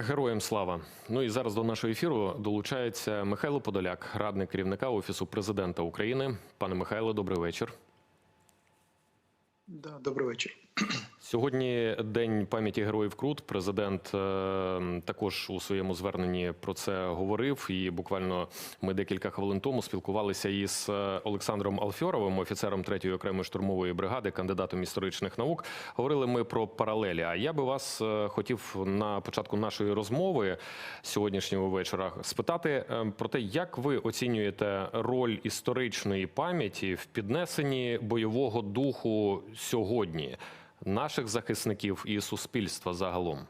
Героям слава. Ну і зараз до нашого ефіру долучається Михайло Подоляк, радник керівника офісу президента України. Пане Михайло, добрий вечір. Да, добрий вечір. Сьогодні день пам'яті героїв Крут. Президент е, також у своєму зверненні про це говорив. І буквально ми декілька хвилин тому спілкувалися із е, Олександром Алфьоровим, офіцером 3-ї окремої штурмової бригади, кандидатом історичних наук. Говорили ми про паралелі. А я би вас е, хотів на початку нашої розмови сьогоднішнього вечора спитати про те, як ви оцінюєте роль історичної пам'яті в піднесенні бойового духу сьогодні наших захисників і суспільства загалом.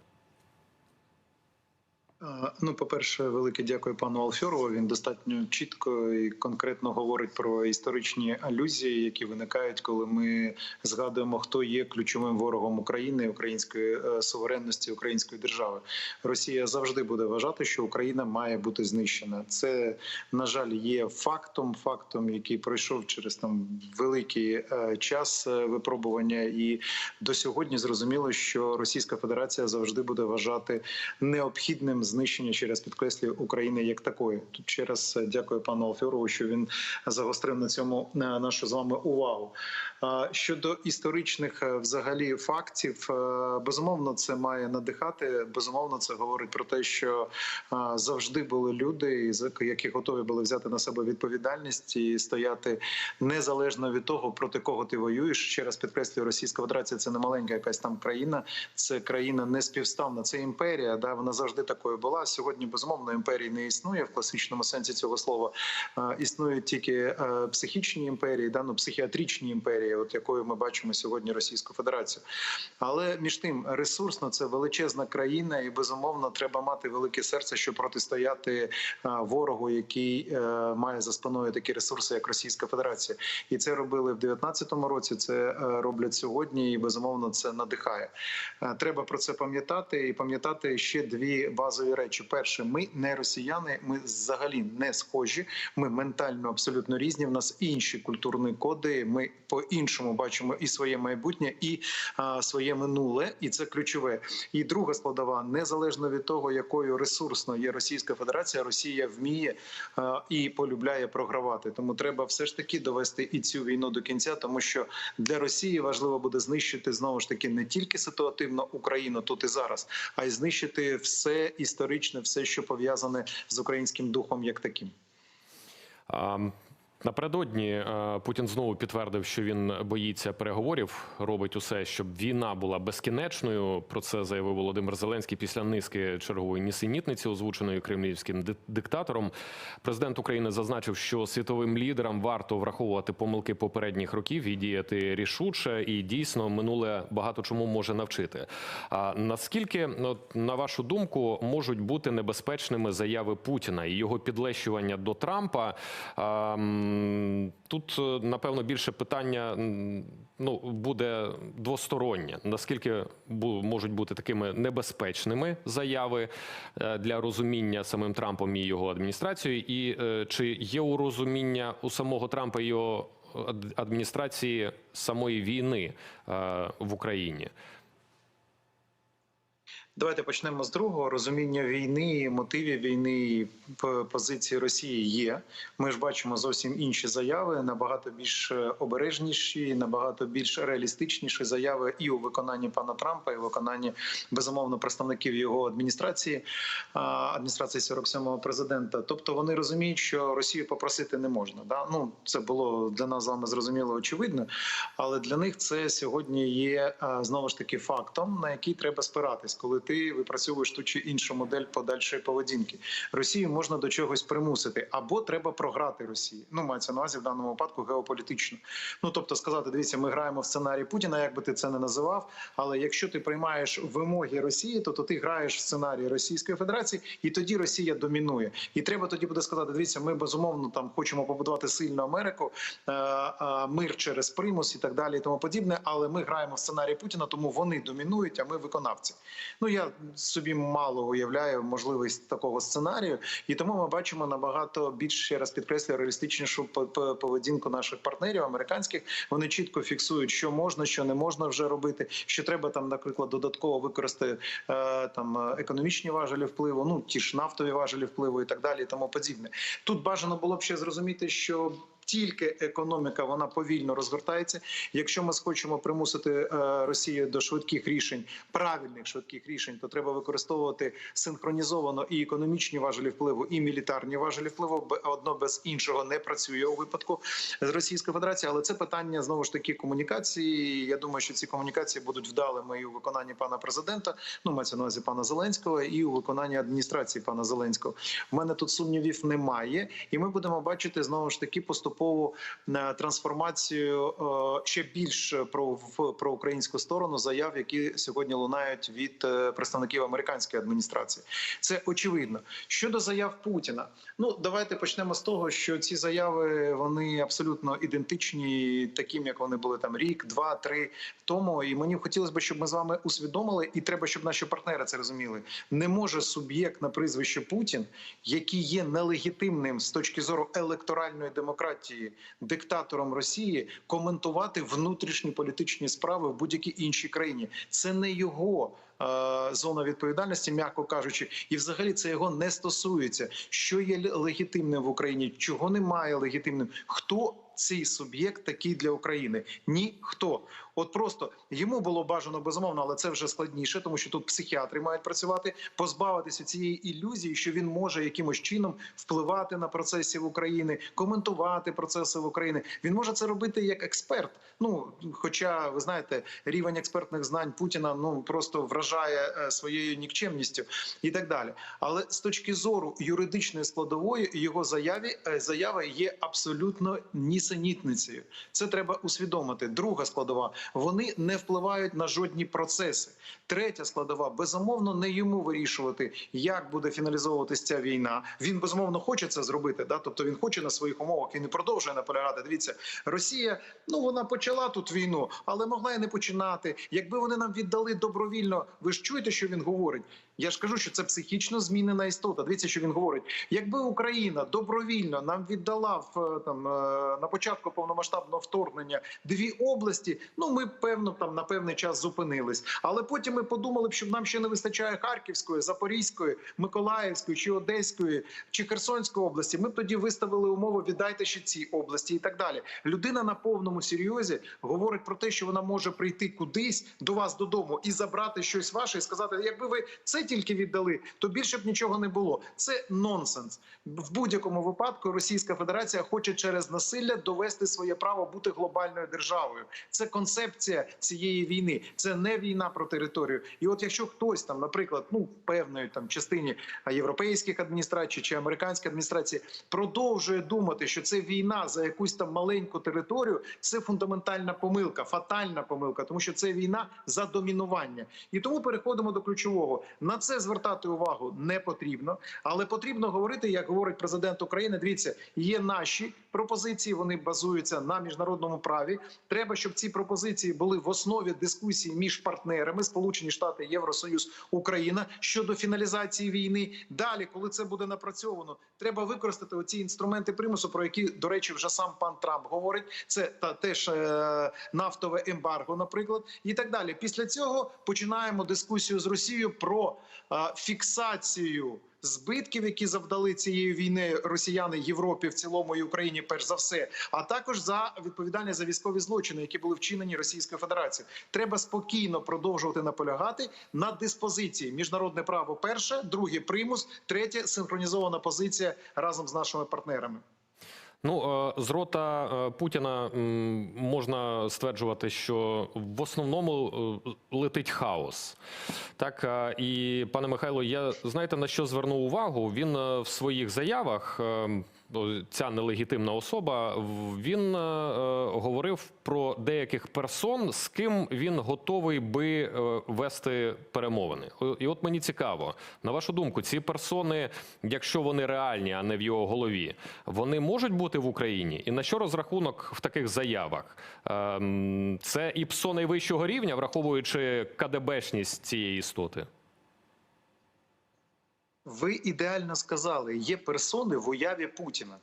Ну, по-перше, велике дякую пану Алфьорову. Він достатньо чітко і конкретно говорить про історичні алюзії, які виникають, коли ми згадуємо, хто є ключовим ворогом України, української е, суверенності, української держави. Росія завжди буде вважати, що Україна має бути знищена. Це на жаль є фактом, фактом, який пройшов через там великий е, час е, випробування, і до сьогодні зрозуміло, що Російська Федерація завжди буде вважати необхідним знищення через підкреслі України як такої. Тут ще раз дякую пану Алфьорову, що він загострив на цьому нашу з вами увагу. Щодо історичних е, взагалі фактів, е, безумовно, це має надихати. Безумовно, це говорить про те, що завжди були люди, які готові були взяти на себе відповідальність і стояти незалежно від того, проти кого ти воюєш. Ще раз підкреслюю, Російська Федерація це не маленька якась там країна, це країна неспівставна. Це імперія. Да, вона завжди такою була. Сьогодні безумовно імперії не існує в класичному сенсі цього слова. Е, Існують тільки е, психічні імперії, да, ну, психіатричні імперії, от якою ми бачимо сьогодні Російську Федерацію. Але між тим ресурсно це величезна країна, і безумовно треба мати велике серце, щоб протистояти е, ворогу, який е, має за спиною такі ресурси, як Російська Федерація. І це робили в 19-му році. Це е, роблять сьогодні, і безумовно це надихає. Треба про це пам'ятати і пам'ятати ще дві базові речі. Перше, ми не росіяни, ми взагалі не схожі. Ми ментально абсолютно різні. В нас інші культурні коди. Ми по іншому бачимо і своє майбутнє, і а, своє минуле, і це ключове. І друга складова, незалежно від того, якою ресурсно є Російська Федерація, Росія вміє а, і полюбляє програвати. Тому треба все ж таки довести і цю війну до кінця, тому що для Росії важливо буде знищити знову ж таки не тільки ситуативно Україну тут і зараз, а й знищити все історичне, все, що пов'язане з українським духом, як таким. Напередодні е, Путін знову підтвердив, що він боїться переговорів, робить усе, щоб війна була безкінечною. Про це заявив Володимир Зеленський після низки чергової нісенітниці, озвученої кремлівським диктатором. Президент України зазначив, що світовим лідерам варто враховувати помилки попередніх років і діяти рішуче, і дійсно минуле багато чому може навчити. А наскільки, на вашу думку, можуть бути небезпечними заяви Путіна і його підлещування до Трампа? Тут е, напевно більше питання ну буде двостороннє. Наскільки можуть бути такими небезпечними заяви е, для розуміння самим Трампом і його адміністрацією, і е, чи є у розуміння у самого Трампа і його ад- адміністрації самої війни в Україні? Давайте почнемо з другого розуміння війни, мотивів війни позиції Росії є. Ми ж бачимо зовсім інші заяви, набагато більш е, обережніші, набагато більш реалістичніші заяви і у виконанні пана Трампа, і у виконанні безумовно представників його адміністрації, адміністрації 47-го президента. Тобто вони розуміють, що Росію попросити не можна. Да? Ну це було для нас з вами зрозуміло очевидно, але для них це сьогодні є знову ж таки фактом, на який треба спиратись, коли ти випрацьовуєш ту чи іншу модель подальшої поведінки. Росію можна до чогось примусити, або треба програти Росії. Ну мається на увазі в даному випадку геополітично. Ну тобто сказати, дивіться, ми граємо в сценарій Путіна, як би ти це не називав. Але якщо ти приймаєш вимоги Росії, то, то ти граєш в сценарій Російської Федерації, і тоді Росія домінує. І треба тоді буде сказати: дивіться, ми безумовно там хочемо побудувати сильну Америку, е, е, мир через примус і так далі, і тому подібне. Але ми граємо в сценарій Путіна, тому вони домінують, а ми виконавці. Ну я я собі мало уявляю можливість такого сценарію, і тому ми бачимо набагато більш ще раз підкреслюю реалістичнішу по- по- поведінку наших партнерів американських. Вони чітко фіксують, що можна, що не можна вже робити. Що треба там, наприклад, додатково використати е, там економічні важелі впливу, ну ті ж нафтові важелі впливу і так далі, і тому подібне. Тут бажано було б ще зрозуміти, що. Тільки економіка вона повільно розгортається. Якщо ми схочемо примусити е, Росію до швидких рішень, правильних швидких рішень, то треба використовувати синхронізовано і економічні важелі впливу, і мілітарні важелі впливу. Одно без іншого не працює у випадку з Російської Федерації. Але це питання знову ж таки комунікації. Я думаю, що ці комунікації будуть вдалими і у виконанні пана президента. Ну мається на увазі пана Зеленського, і у виконанні адміністрації пана Зеленського. У мене тут сумнівів немає, і ми будемо бачити знову ж таки поступову е, трансформацію е, ще більш про про українську сторону заяв, які сьогодні лунають від е, представників американської адміністрації. Це очевидно. Щодо заяв Путіна, ну давайте почнемо з того, що ці заяви вони абсолютно ідентичні таким, як вони були там рік, два, три тому. І мені хотілося б, щоб ми з вами усвідомили, і треба, щоб наші партнери це розуміли. Не може суб'єкт на прізвище Путін, який є нелегітимним з точки зору електоральної демократії, диктатором Росії, коментувати внутрішні політичні справи в будь-якій іншій країні. Це не його. е, Зона відповідальності, м'яко кажучи, і взагалі це його не стосується. Що є легітимним в Україні, чого немає легітимним, хто цей суб'єкт такий для України? Ніхто. От просто йому було бажано безумовно, але це вже складніше, тому що тут психіатри мають працювати, позбавитися цієї ілюзії, що він може якимось чином впливати на процеси в Україні, коментувати процеси в Україні. Він може це робити як експерт. Ну хоча ви знаєте, рівень експертних знань Путіна ну просто вражає е, своєю нікчемністю і так далі. Але з точки зору юридичної складової його заяві е, заява є абсолютно нісенітницею. Це треба усвідомити. Друга складова вони не впливають на жодні процеси. Третя складова безумовно не йому вирішувати, як буде фіналізовуватися ця війна. Він безумовно хоче це зробити. Да, тобто він хоче на своїх умовах і не продовжує наполягати. Дивіться, Росія ну вона почала тут війну, але могла і не починати. Якби вони нам віддали добровільно, ви ж чуєте, що він говорить? Я ж кажу, що це психічно змінена істота. Дивіться, що він говорить. Якби Україна добровільно нам віддала в е, там е, на початку повномасштабного вторгнення дві області, ну ми певно там на певний час зупинились. Але потім ми подумали б, що нам ще не вистачає Харківської, Запорізької, Миколаївської чи Одеської чи Херсонської області. Ми тоді виставили умову віддайте ще ці області і так далі. Людина на повному серйозі говорить про те, що вона може прийти кудись до вас додому і забрати щось ваше, і сказати, якби ви це тільки віддали, то більше б нічого не було. Це нонсенс. В будь-якому випадку Російська Федерація хоче через насилля довести своє право бути глобальною державою. Це концепція цієї війни. Це не війна про територію. І от якщо хтось там, наприклад, ну в певної там частині європейських адміністрацій чи американської адміністрації продовжує думати, що це війна за якусь там маленьку територію, це фундаментальна помилка, фатальна помилка, тому що це війна за домінування. І тому переходимо до ключового. На це звертати увагу не потрібно, але потрібно говорити, як говорить президент України. Дивіться, є наші пропозиції. Вони базуються на міжнародному праві. Треба, щоб ці пропозиції були в основі дискусії між партнерами Сполучені Штати, Євросоюз, Україна щодо фіналізації війни. Далі, коли це буде напрацьовано, треба використати оці інструменти примусу, про які до речі, вже сам пан Трамп говорить. Це та теж е, нафтове ембарго, наприклад, і так далі. Після цього починаємо дискусію з Росією про е, фіксацію. Збитків, які завдали цієї війни росіяни Європі в цілому і Україні, перш за все, а також за відповідальність за військові злочини, які були вчинені Російською Федерацією. Треба спокійно продовжувати наполягати на диспозиції. Міжнародне право перше, друге примус, третє синхронізована позиція разом з нашими партнерами. Ну, е, з рота е, Путіна можна стверджувати, що в основному е, летить хаос. Так, і пане Михайло, я знаєте на що звернув увагу? Він в своїх заявах. О, Ця нелегітимна особа він е, е, говорив про деяких персон, з ким він готовий би е, вести перемовини. І от мені цікаво, на вашу думку, ці персони, якщо вони реальні, а не в його голові, вони можуть бути в Україні? І на що розрахунок в таких заявах? Це і ПСО найвищого рівня, враховуючи КДБшність цієї істоти. Ви ідеально сказали, є персони в уяві Путіна.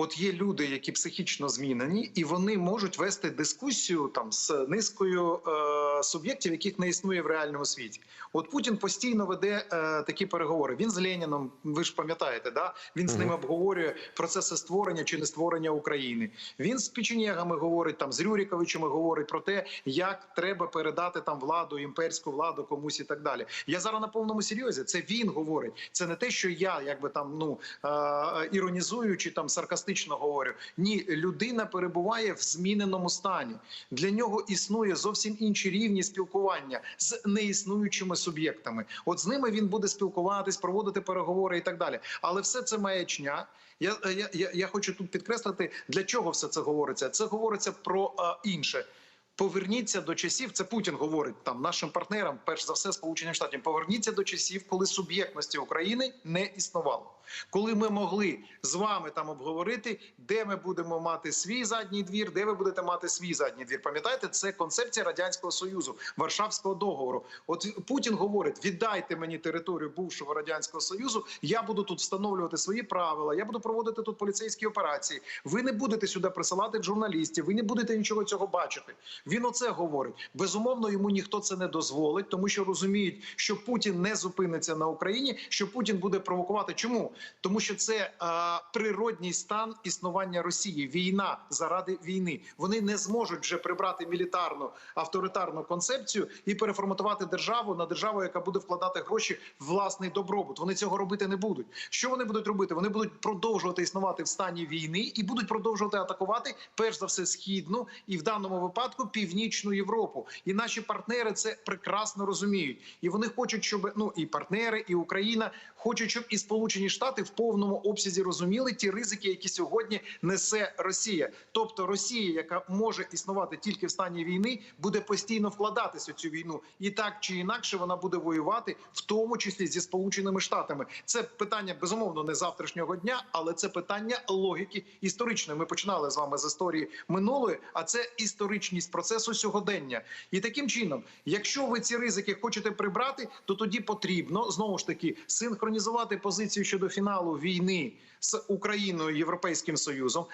От є люди, які психічно змінені, і вони можуть вести дискусію там з низкою е, суб'єктів, яких не існує в реальному світі. От Путін постійно веде е, такі переговори. Він з Леніном, ви ж пам'ятаєте, да він з ними обговорює процеси створення чи не створення України. Він з печенєгами говорить там з Рюріковичами говорить про те, як треба передати там владу, імперську владу комусь і так далі. Я зараз на повному серйозі. Це він говорить. Це не те, що я якби там ну е, іронізую чи там саркастично говорю. Ні, людина перебуває в зміненому стані. Для нього існує зовсім інші рівні спілкування з неіснуючими суб'єктами. От з ними він буде спілкуватись, проводити переговори і так далі. Але все це маячня. Я, я, я, хочу тут підкреслити, для чого все це говориться. Це говориться про е, інше. Поверніться до часів. Це Путін говорить там нашим партнерам, перш за все, Сполученим Штатам. Поверніться до часів, коли суб'єктності України не існувало. Коли ми могли з вами там обговорити, де ми будемо мати свій задній двір, де ви будете мати свій задній двір. Пам'ятаєте, це концепція радянського союзу, Варшавського договору. От Путін говорить: віддайте мені територію бувшого радянського союзу. Я буду тут встановлювати свої правила. Я буду проводити тут поліцейські операції. Ви не будете сюди присилати журналістів. Ви не будете нічого цього бачити. Він оце говорить. Безумовно, йому ніхто це не дозволить, тому що розуміють, що Путін не зупиниться на Україні, що Путін буде провокувати. Чому? Тому що це е, природній стан існування Росії. Війна заради війни. Вони не зможуть вже прибрати мілітарну авторитарну концепцію і переформатувати державу на державу, яка буде вкладати гроші в власний добробут. Вони цього робити не будуть. Що вони будуть робити? Вони будуть продовжувати існувати в стані війни і будуть продовжувати атакувати перш за все східну і в даному випадку північну Європу. І наші партнери це прекрасно розуміють. І вони хочуть, щоб ну і партнери, і Україна хочуть, щоб і Сполучені Штати в повному обсязі розуміли ті ризики, які сьогодні несе Росія. Тобто Росія, яка може існувати тільки в стані війни, буде постійно вкладатися у цю війну, і так чи інакше вона буде воювати, в тому числі зі Сполученими Штатами. Це питання безумовно не завтрашнього дня, але це питання логіки історичної. Ми починали з вами з історії минулої, а це історичність процесу сьогодення. І таким чином, якщо ви ці ризики хочете прибрати, то тоді потрібно знову ж таки синхронізувати позицію щодо фіналу війни з Україною Європейським Союзом.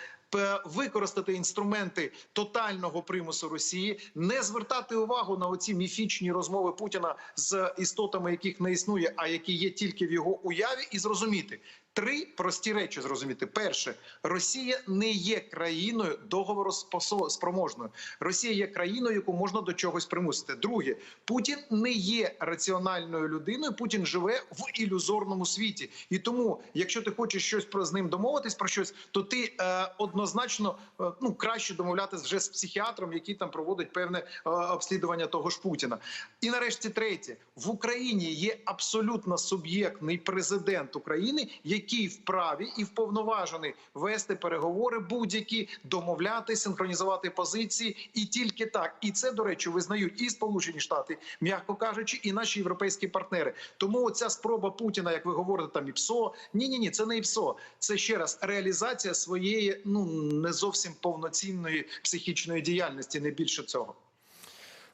Використати інструменти тотального примусу Росії, не звертати увагу на оці міфічні розмови Путіна з істотами, яких не існує, а які є тільки в його уяві, і зрозуміти три прості речі. Зрозуміти перше, Росія не є країною договороспроможною. Росія є країною, яку можна до чогось примусити. Друге, Путін не є раціональною людиною. Путін живе в ілюзорному світі, і тому, якщо ти хочеш щось про з ним домовитись про щось, то ти е, однозначно е, ну краще домовлятися вже з психіатром, який там проводить певне е, обслідування того ж Путіна. І нарешті третє в Україні є абсолютно суб'єктний президент України, який вправі і вповноважений вести переговори будь-які, домовляти, синхронізувати позиції, і тільки так. І це до речі визнають і Сполучені Штати, м'яко кажучи, і наші європейські партнери. Тому ця спроба Путіна, як ви говорите, там ІПСО, ні, ні, ні, це не ІПСО. Це ще раз реалізація своєї ну не зовсім повноцінної психічної діяльності, не більше цього.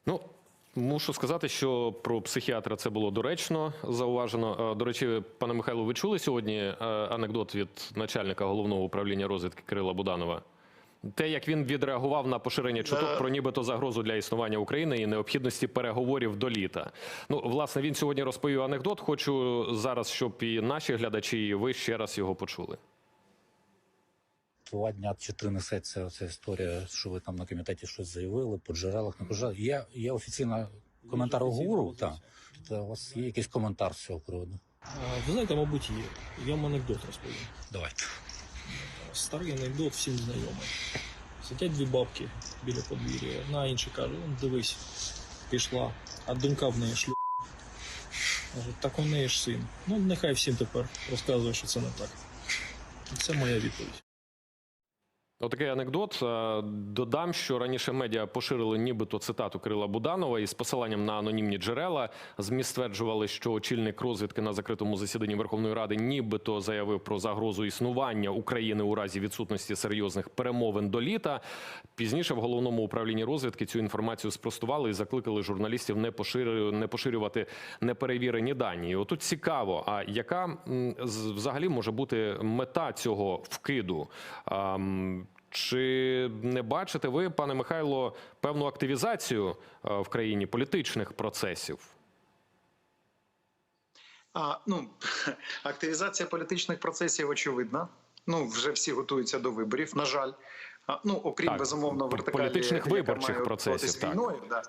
Ну, мушу сказати, що про психіатра це було доречно зауважено. Е, До речі, пане Михайло, ви чули сьогодні е, анекдот від начальника головного управління розвідки Кирила Буданова? Те, як він відреагував на поширення чуток Е. про нібито загрозу для існування України і необхідності переговорів до літа. Ну, власне, він сьогодні розповів анекдот. Хочу зараз, щоб і наші глядачі, і ви ще раз його почули. Два дня чи три несеться ця історія, що ви там на комітеті щось заявили, по джерелах, не по джерелах. Є, є офіційна коментар ОГУРу, так. Та у вас є якийсь коментар з цього приводу? Ви знаєте, мабуть, є. Я вам анекдот розповім. Давайте. Старий анекдот всім знайомий. Сидять дві бабки біля подвір'я. Одна інша каже: «Он, дивись, пішла, а донька в неї шлю. Так у неї ж син. Ну, нехай всім тепер розказує, що це не так. Це моя відповідь. Отакий анекдот. Е, Додам, що раніше медіа поширили нібито цитату Кирила Буданова із посиланням на анонімні джерела. ЗМІ стверджували, що очільник розвідки на закритому засіданні Верховної Ради нібито заявив про загрозу існування України у разі відсутності серйозних перемовин до літа. Пізніше в головному управлінні розвідки цю інформацію спростували і закликали журналістів не поширю- не поширювати неперевірені дані. І отут цікаво, а яка взагалі може бути мета цього вкиду? Чи не бачите ви, пане Михайло, певну активізацію е, в країні політичних процесів? А, ну, активізація політичних процесів очевидна. Ну, вже всі готуються до виборів. На жаль, а, ну окрім Так, безумовно вертикалі політичних виборчих процесів, так. війною. Да.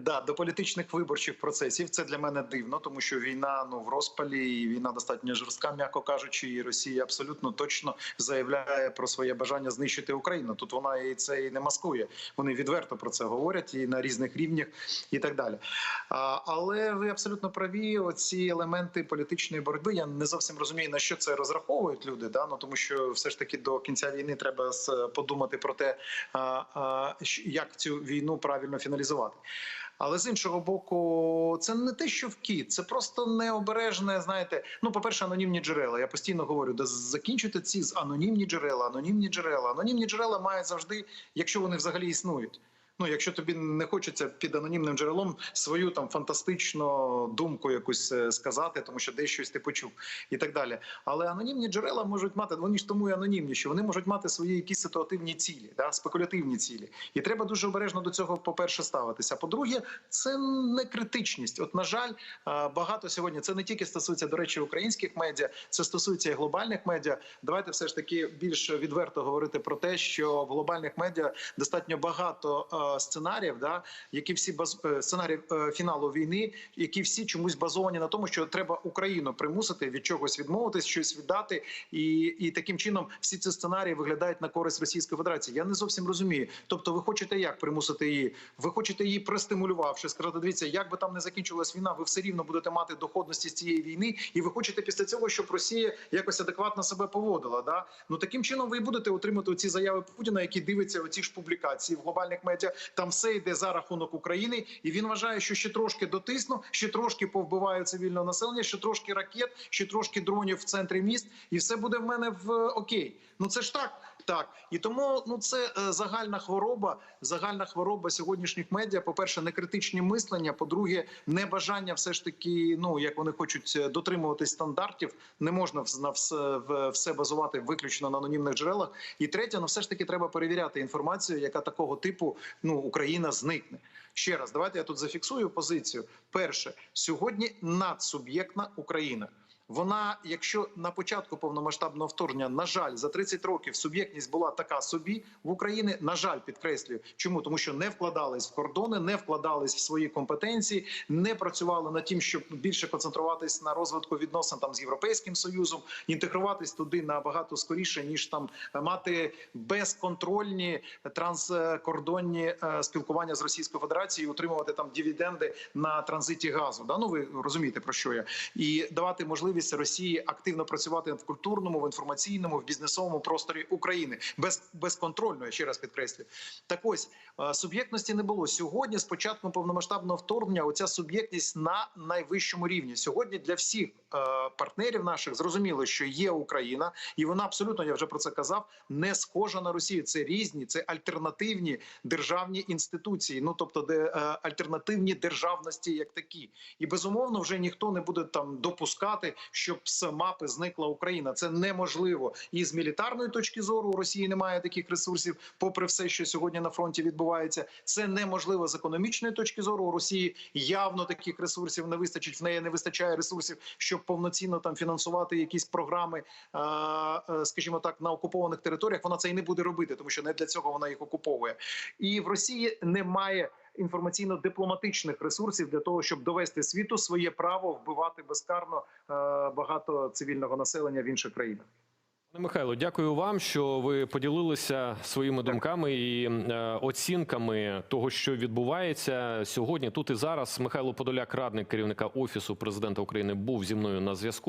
Да, до політичних виборчих процесів це для мене дивно, тому що війна ну в розпалі, і війна достатньо жорстка, м'яко кажучи, і Росія абсолютно точно заявляє про своє бажання знищити Україну. Тут вона і це і не маскує. Вони відверто про це говорять і на різних рівнях, і так далі. А, але ви абсолютно праві. Оці елементи політичної боротьби. Я не зовсім розумію на що це розраховують люди. Да? Ну тому що все ж таки до кінця війни треба подумати про те, а, а, як цю війну правильно фіналізувати. Але з іншого боку, це не те, що вкіт, це просто необережне. Знаєте, ну по перше, анонімні джерела. Я постійно говорю, да закінчуйте ці з анонімні джерела, анонімні джерела. Анонімні джерела мають завжди, якщо вони взагалі існують. Ну, якщо тобі не хочеться під анонімним джерелом свою там фантастичну думку якусь е, сказати, тому що десь щось ти почув і так далі. Але анонімні джерела можуть мати, вони ж тому і анонімні, що вони можуть мати свої якісь ситуативні цілі, да, спекулятивні цілі. І треба дуже обережно до цього, по-перше, ставитися. По-друге, це не критичність. От, на жаль, е, багато сьогодні це не тільки стосується, до речі, українських медіа, це стосується і глобальних медіа. Давайте все ж таки більш відверто говорити про те, що в глобальних медіа достатньо багато е, сценаріїв, да, які всі баз... е, сценаріїв е, фіналу війни, які всі чомусь базовані на тому, що треба Україну примусити від чогось відмовитись, щось віддати, і, і таким чином всі ці сценарії виглядають на користь Російської Федерації. Я не зовсім розумію. Тобто, ви хочете як примусити її? Ви хочете її простимулювавши, сказати, дивіться, як би там не закінчилась війна, ви все рівно будете мати доходності з цієї війни, і ви хочете після цього, щоб Росія якось адекватно себе поводила. Да? Ну таким чином ви будете отримати ці заяви Путіна, які дивиться оці ж публікації в глобальних медіа. Там все йде за рахунок України, і він вважає, що ще трошки дотисну, ще трошки повбиваю цивільного населення, ще трошки ракет, ще трошки дронів в центрі міст, і все буде в мене в е, окей. Ну це ж так. Так і тому ну це е, загальна хвороба, загальна хвороба сьогоднішніх медіа. По перше, некритичні мислення. По-друге, небажання все ж таки, ну як вони хочуть е, дотримуватись стандартів, не можна на все, все базувати виключно на анонімних джерелах. І третє, ну все ж таки треба перевіряти інформацію, яка такого типу ну Україна зникне. Ще раз, давайте я тут зафіксую позицію. Перше, сьогодні надсуб'єктна Україна. Вона, якщо на початку повномасштабного вторгнення, на жаль, за 30 років суб'єктність була така собі в Україні. На жаль, підкреслюю, чому тому, що не вкладались в кордони, не вкладались в свої компетенції, не працювали над тим, щоб більше концентруватись на розвитку відносин там з європейським союзом, інтегруватись туди набагато скоріше, ніж там мати безконтрольні транскордонні е, спілкування з Російською Федерацією, утримувати там дивіденди на транзиті газу. Да? Ну ви розумієте про що я і давати можливість Росії активно працювати в культурному, в інформаційному, в бізнесовому просторі України без безконтрольно. Я ще раз підкреслюю. Так ось е, суб'єктності не було сьогодні. З початком повномасштабного вторгнення, оця суб'єктність на найвищому рівні. Сьогодні для всіх партнерів наших зрозуміло, що є Україна, і вона абсолютно я вже про це казав, не схожа на Росію. Це різні, це альтернативні державні інституції. Ну тобто, де е, альтернативні державності, як такі, і безумовно вже ніхто не буде там допускати, щоб з мапи зникла Україна. Це неможливо. І з мілітарної точки зору у Росії немає таких ресурсів, попри все, що сьогодні на фронті відбувається. Це неможливо з економічної точки зору. У Росії явно таких ресурсів не вистачить. В неї не вистачає ресурсів, щоб повноцінно там фінансувати якісь програми, е, скажімо так, на окупованих територіях. Вона це і не буде робити, тому що не для цього вона їх окуповує. І в Росії немає інформаційно-дипломатичних ресурсів для того, щоб довести світу своє право вбивати безкарно е, багато цивільного населення в інших країнах. Михайло, дякую вам, що ви поділилися своїми думками і е, оцінками того, що відбувається сьогодні. Тут і зараз Михайло Подоляк, радник керівника офісу президента України, був зі мною на зв'язку.